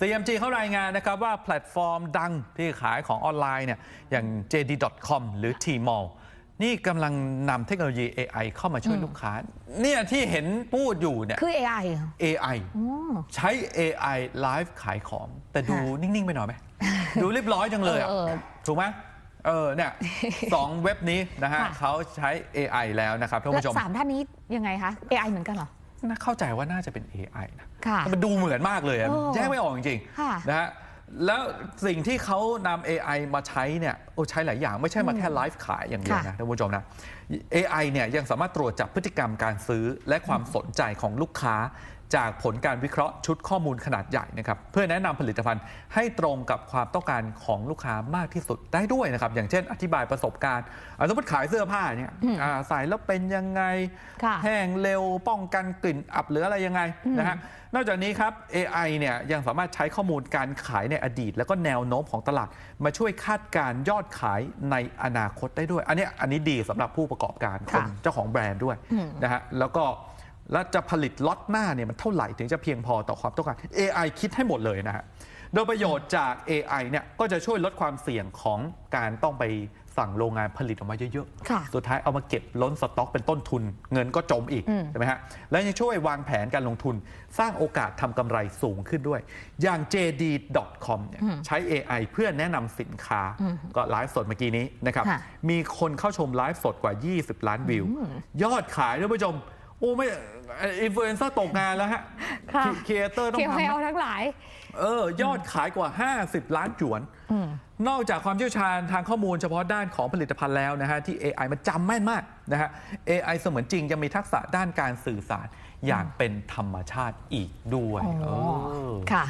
CMG เขารายงานนะครับว่าแพลตฟอร์มดังที่ขายของออนไลน์เนี่ยอย่าง JD.com หรือ Tmall นี่กำลังนำเทคโนโลยี AI เข้ามาช่วยลูกค้า เนี่ยที่เห็นพูดอยู่เนี่ยคือ AI เหรอ AI อ๋อใช้ AI ไลฟ์ขายของ แต่ดูค่ะนิ่ง ๆ ไปหน่อยไหม ดูเรียบร้อยจังเลยอะเออเออถูกไหมเออเนี่ยสองเว็บนี้นะฮะค่ะเขาใช้ AI แล้วนะครับท่านแล้วผู้ชมสามท่านนี้ยังไงคะ AI เหมือนกันเหรอ น่าเข้าใจว่าน่าจะเป็น AI นะค่ะ มันดูเหมือนมากเลยอะโอ้แยกไม่ออกจริงค่ะๆนะฮะแล้วสิ่งที่เขานำ AI มาใช้เนี่ยโอ้ใช้หลายอย่างไม่ใช่มาแค่ไลฟ์ขายอย่างเดียวนะค่ะ ท่านผู้ชมนะ AI เนี่ยยังสามารถตรวจจับพฤติกรรมการซื้อและความสนใจของลูกค้า จากผลการวิเคราะห์ชุดข้อมูลขนาดใหญ่นะครับเพื่อแนะนำผลิตภัณฑ์ให้ตรงกับความต้องการของลูกค้ามากที่สุดได้ด้วยนะครับอย่างเช่น อธิบายประสบการณ์อะสมมติขายเสื้อผ้าเนี่ยอ่าใส่แล้วเป็นยังไงค่ะแห้งเร็วป้องกันกลิ่นอับหรืออะไรยังไงนะฮะนอกจากนี้ครับ AI เนี่ยยังสามารถใช้ข้อมูลการขายในอดีต แล้วก็แนวโน้มของตลาด มาช่วยคาดการณ์ยอดขายในอนาคตได้ด้วย อันเนี้ยอันนี้ดีสำหรับผู้ประกอบการคนค่ะเจ้าของแบรนด์ด้วยอืมนะฮะแล้วก็ แล้วจะผลิตล็อตหน้าเนี่ยมันเท่าไหร่ถึงจะเพียงพอต่อความต้องการ AI คิดให้หมดเลยนะฮะโดยประโยชน์จาก AI เนี่ยก็จะช่วยลดความเสี่ยงของการต้องไปสั่งโรงงานผลิตออกมาเยอะๆค่ะสุดท้ายเอามาเก็บล้นสต็อกเป็นต้นทุน เงินก็จมอีกอืมใช่ไหมฮะ และยังช่วยวางแผนการลงทุน สร้างโอกาสทำกำไรสูงขึ้นด้วย อย่าง JD.com เนี่ยใช้ AI เพื่อแนะนำสินค้า ก็ไลฟ์สดเมื่อกี้นี้นะครับค่ะมีคนเข้าชมไลฟ์สดกว่า 20 ล้านวิว ยอดขายท่านผู้ชม โอ้ไม่อินฟลูเอนเซอร์ตกงานแล้วฮะค่ะครีเอเตอร์ต้องเคียวทำแฮนะวทั้งหลาย เออยอดขายกว่า 50 ล้านหยวนอืมนอกจากความเชี่ยวชาญทางข้อมูลเฉพาะด้านของผลิตภัณฑ์แล้วนะฮะที่ AI มันจำแม่นมากนะฮะ AI เสมือนจริงยังมีทักษะด้านการสื่อสารอย่างเป็นธรรมชาติอีกด้วยอ๋อเออ ค่ะ